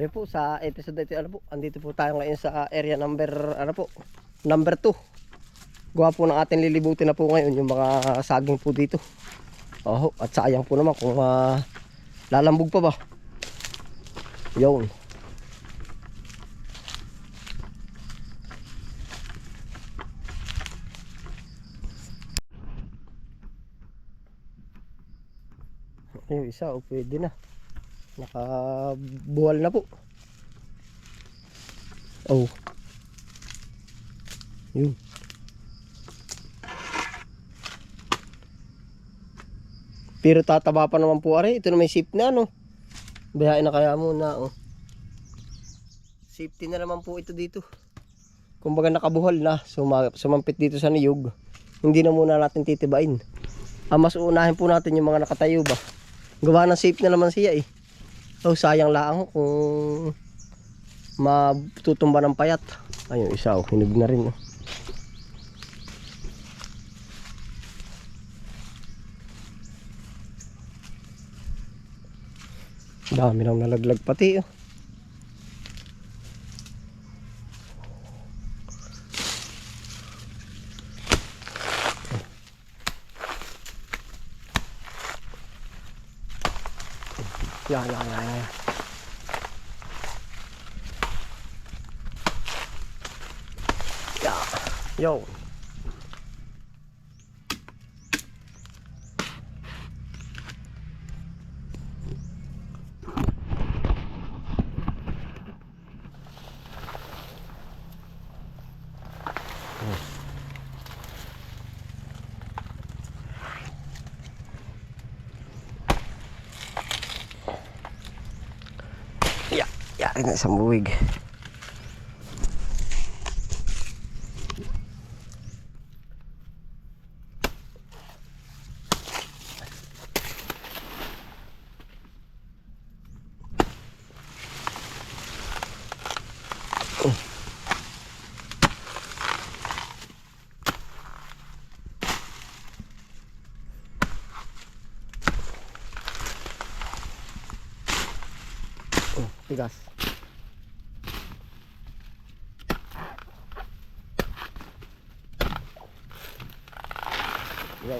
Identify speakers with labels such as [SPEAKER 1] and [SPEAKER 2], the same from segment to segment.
[SPEAKER 1] Ayun po, sa episode ito, ano po, andito po tayo ngayon sa area number, ano po, number 2. Gawa po ng ating lilibutin na po ngayon yung mga saging po dito. Oh, at sayang po naman kung ah, lalambog pa ba. Yun. Yung isa, oh, pwede na. Nakabuwal na po. Oh. Yun. Pero tataba pa naman po ari. Ito na may safety na no. Bayain na kaya muna oh. Safety na naman po ito dito. Kumbaga nakabuhal na. Suma sumampit dito sa niyog. Hindi na muna natin titibain. Ang mas uunahin po natin yung mga nakatayo ba. Gawa ng safe na naman siya eh. Oh, sayang lang kung matutumba ng payat. Ayun, isa oh, hinog na rin oh. Dami nang nalaglag pati oh. Yan, yan, yan, yan. Yeah. Yo. Yari na isang buwig. Oh, tigas. Yo.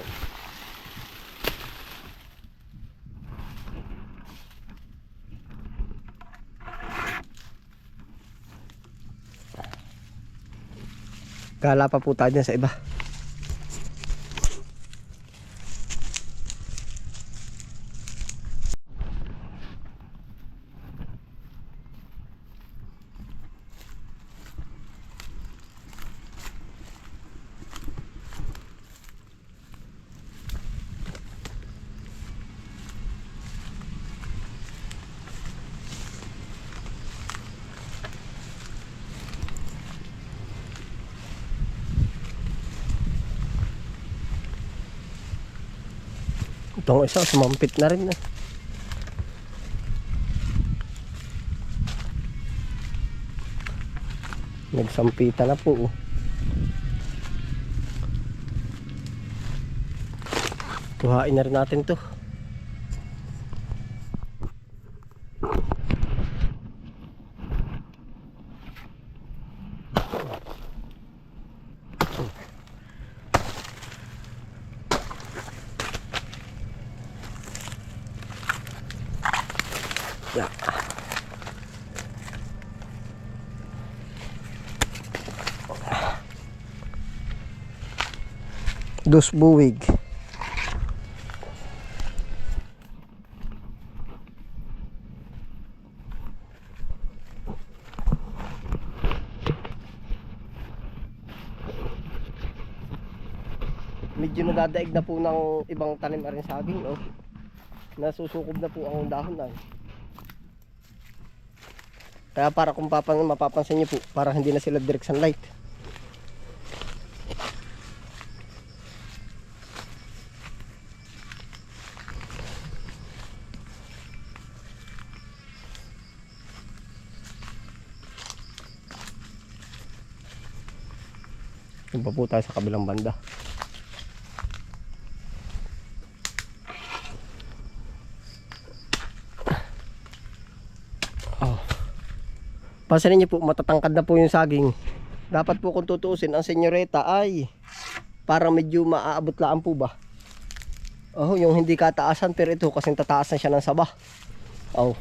[SPEAKER 1] Gala pa po tayo sa iba. Itong isa, sumampit na rin. Eh. Nagsampita na po. oh. Kuhain na rin natin to. Yeah. Dos buwig. Medyo nadadaig na po ng ibang tanim na rin saging, no? Nasusukob na po ang dahon na. Kaya para kung papan, mapapansin nyo po, para hindi na sila direct sunlight. Yung pa po tayo sa kabilang banda. Oh. Pansinin niyo po, matatangkad na po yung saging. Dapat po kung tutuusin, ang senyoreta ay parang medyo maaabot laan po ba? Oh, yung hindi kataasan pero ito kasing tataas na siya ng saba. Oh.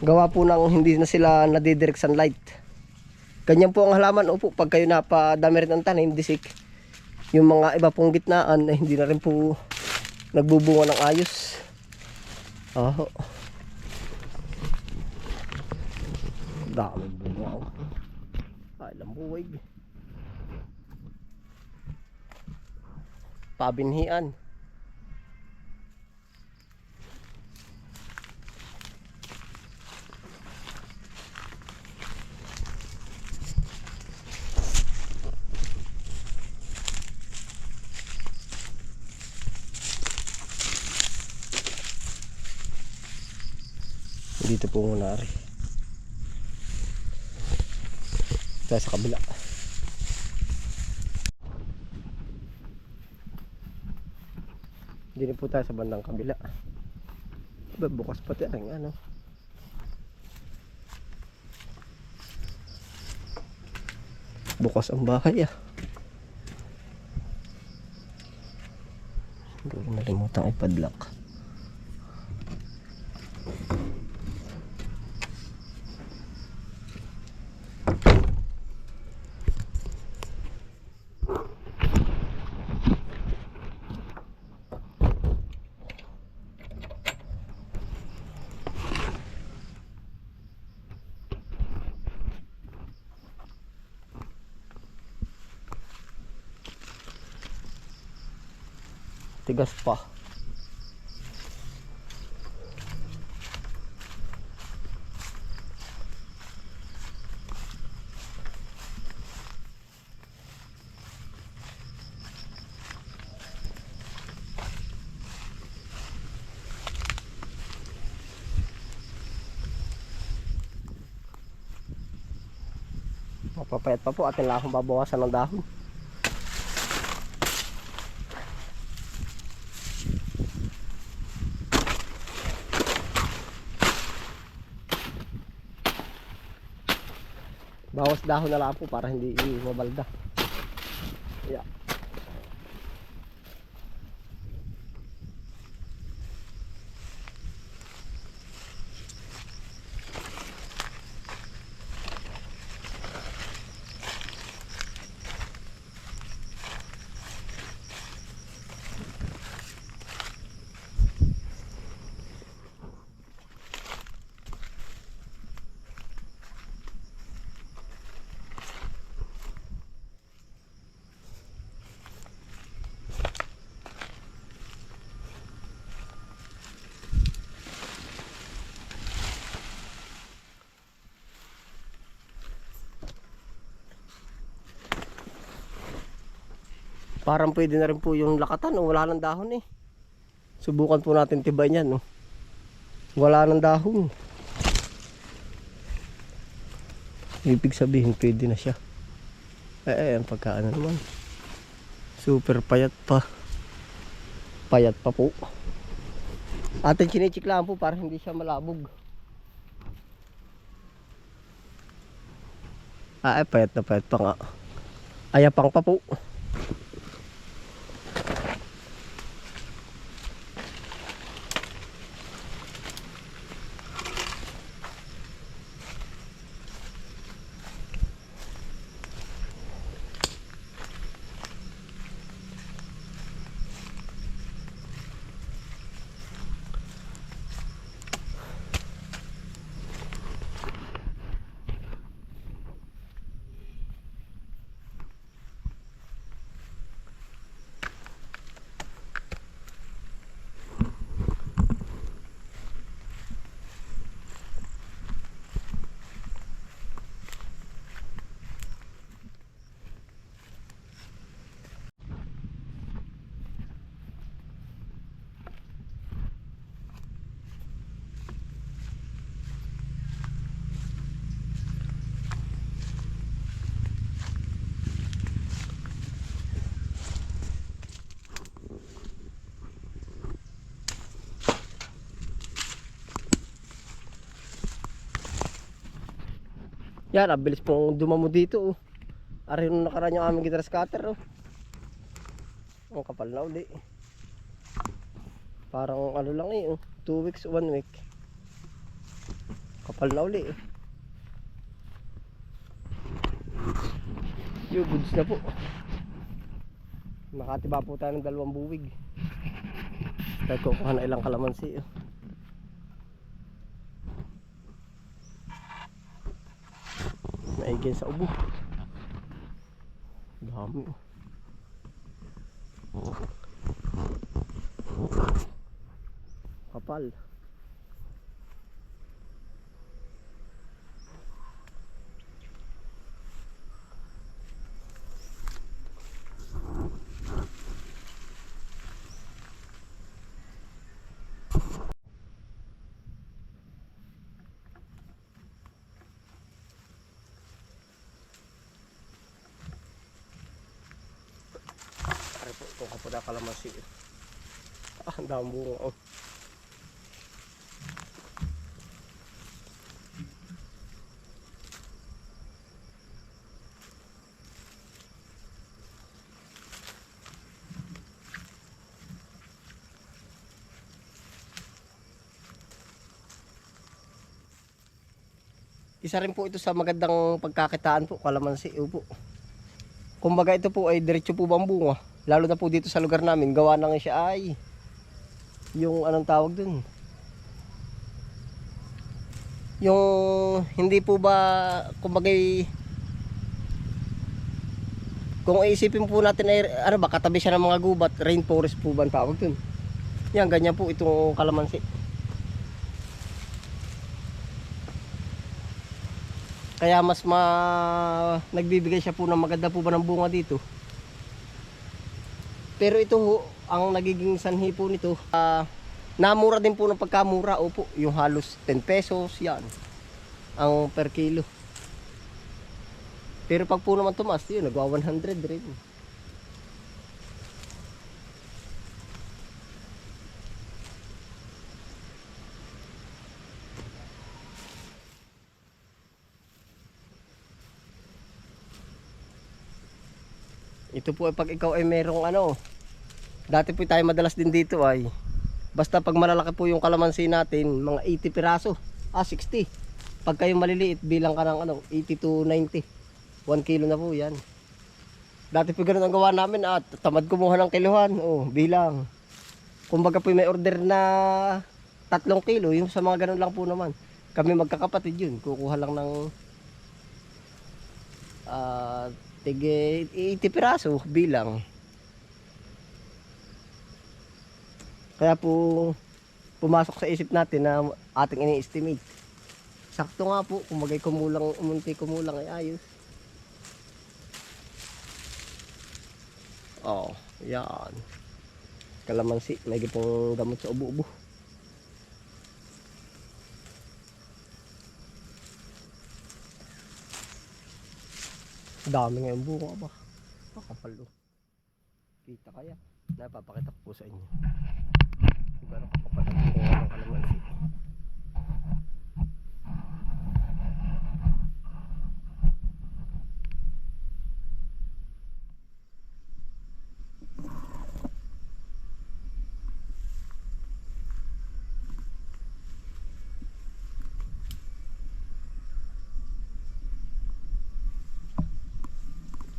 [SPEAKER 1] Gawa po ng hindi na sila nadidirect sunlight. Ganyan po ang halaman. Opo, pag kayo napadami rin ang tanim, disik. Yung mga iba pong gitnaan, eh, hindi na rin po nagbubunga ng ayos. Oh. Dami bunga. Ay, lambuwig. Pabinhian. Dito po muna rin. Tayo sa kabila. Dito po tayo sa bandang kabila. Ba, bukas pati ang ano. Bukas ang bahay ah. Hindi ko nalimutan ipadlock. Tigas pa. Mapapayat pa po atin lang akong babawasan ng dahon. Bawas dahon na lang po para hindi mabalda. Yeah. Parang pwede na rin po yung lakatan o wala ng dahon eh. Subukan po natin tibay niyan no. Wala ng dahon. Ibig sabihin pwede na siya. Eh, eh ang pagkaan naman. Super payat pa. Payat pa po. Atin chinichik lang po para hindi siya malabog. Ah, eh, payat na payat pa nga. Ayapang pa po. Yan, abilis pong dumamo dito oh. Ari nung nakaraan yung aming guitar scatter oh. Ang kapal na uli. Parang ano lang eh oh. 2 weeks, 1 week. Kapal na uli eh. Yung goods na po. Nakatiba po tayo ng dalawang buwig. Tayo kukuha na ilang kalamansi oh. Maigin sa ubo. Dami oh. Kapal. Ari po, kapuda kalamansi. Ah, ang dami bunga oh. Isa rin po ito sa magandang pagkakitaan po, kalamansi. Upo. Kumbaga ito po ay diretso po bang bunga. Lalo na po dito sa lugar namin, gawa na nga siya ay yung anong tawag dun. Yung hindi po ba kumbaga kung iisipin po natin ay ano ba katabi siya ng mga gubat, rainforest po ba ang tawag dun. Yan, ganyan po itong kalamansi. Kaya mas ma nagbibigay siya po ng maganda po ba ng bunga dito. Pero ito ho, ang nagiging sanhi po nito, ah, namura din po ng pagkamura. Opo, yung halos 10 pesos, yan. Ang per kilo. Pero pag po naman tumas, yun, nagwa 100 rin. Ito po ay pag ikaw ay merong ano, dati po tayo madalas din dito ay, basta pag malalaki po yung kalamansi natin, mga 80 piraso, ah 60. Pag kayo maliliit, bilang ka ng ano, 80 to 90. 1 kilo na po yan. Dati po ganun ang gawa namin at tamad kumuha ng kiluhan, oh, bilang. Kumbaga po may order na 3 kilo, yung sa mga ganun lang po naman. Kami magkakapatid yun, kukuha lang ng ah tige 80 piraso bilang. Kaya po pumasok sa isip natin na ating ini-estimate. Sakto nga po, kung magay kumulang, umunti kumulang ay ayos. Oh, yan. Kalamansi, may pong gamot sa ubo-ubo. Dami nga yung bunga ba? Makapalo. Kita kaya? Napapakita ko po sa inyo. Diba na kakapal ang bunga ng kalamansi?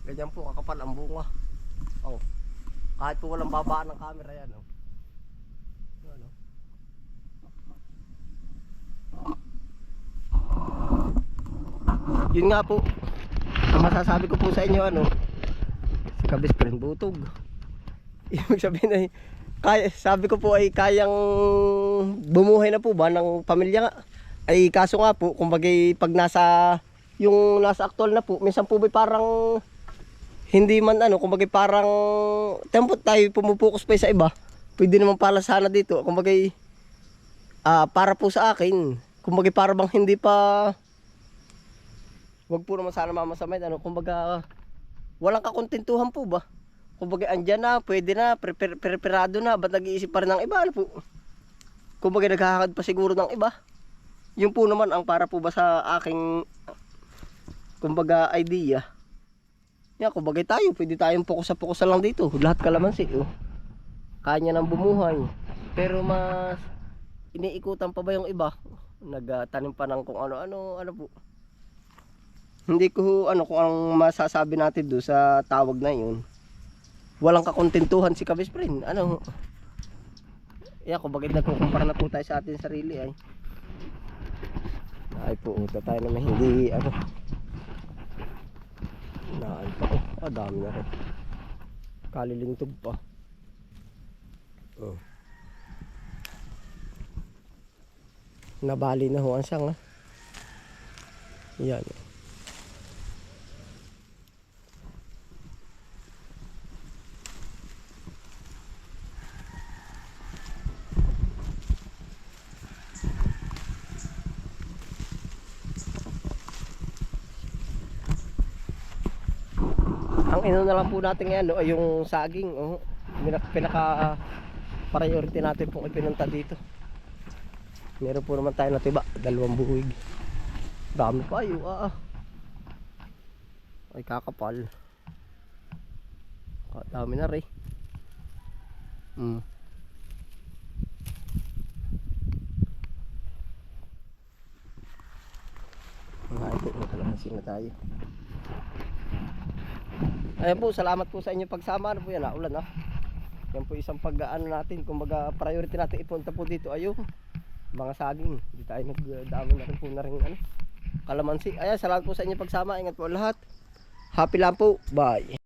[SPEAKER 1] Ganyan po kakapal ang bunga. Oh. Kahit po walang babaan ng camera yan, oh. Yan, oh. Yun nga po. Ang masasabi ko po sa inyo ano, si Kabis pa rin butog. Ibig sabihin ay kaya, sabi ko po ay kayang bumuhay na po ba ng pamilya nga. Ay kaso nga po, kumbaga pag nasa yung nasa actual na po, minsan po ba parang hindi man ano, kumbaga parang tempo tayo pumupokus pa sa iba. Pwede naman pala sana dito, kumbaga ah para po sa akin, kumbaga para bang hindi pa wag po naman sana mamasamay ano, kumbaga walang kakontentuhan po ba? Kumbaga andyan na, pwede na, prepare, preparado na, ba't nag-iisip pa rin ng iba ano po? Kumbaga naghahakad pa siguro ng iba. Yun po naman ang para po ba sa aking kumbaga idea. Yan, kumbaga tayo, pwede tayong pukusa pukusa lang dito. Lahat kalamansi, oh. Kanya nang bumuhay. Pero mas iniikutan pa ba yung iba? Nagtanim pa ng kung ano-ano, ano po. Hindi ko ano kung anong masasabi natin do sa tawag na yun. Walang kakontentuhan si Kabis. Ano? Yan, kumbaga nagkukumpara na po tayo sa ating sarili ay. Ay po, uta tayo naman hindi ano. Naan pa ko. Ah, dami na rin. Kalilintog pa. Oh. Nabali na ho ang sang ah. Yan. Ang na lang po natin ngayon no, yung saging. Oh. Pinaka, priority natin pong ipinunta dito. Meron po naman tayo na tiba, dalawang buwig. Dami pa yung ah. ah. Ay kakapal. Ah, dami na rin. Mm. Mga ito, nakalamansin na tayo. Ayan po, salamat po sa inyong pagsama. Ano po yan, naulan ah. Yan po isang pag-ano natin, kumbaga priority natin ipunta po dito ayo mga saging. Hindi tayo nagdami na rin po na rin ano, kalamansi. Ayan, salamat po sa inyong pagsama. Ingat po lahat. Happy lang po. Bye.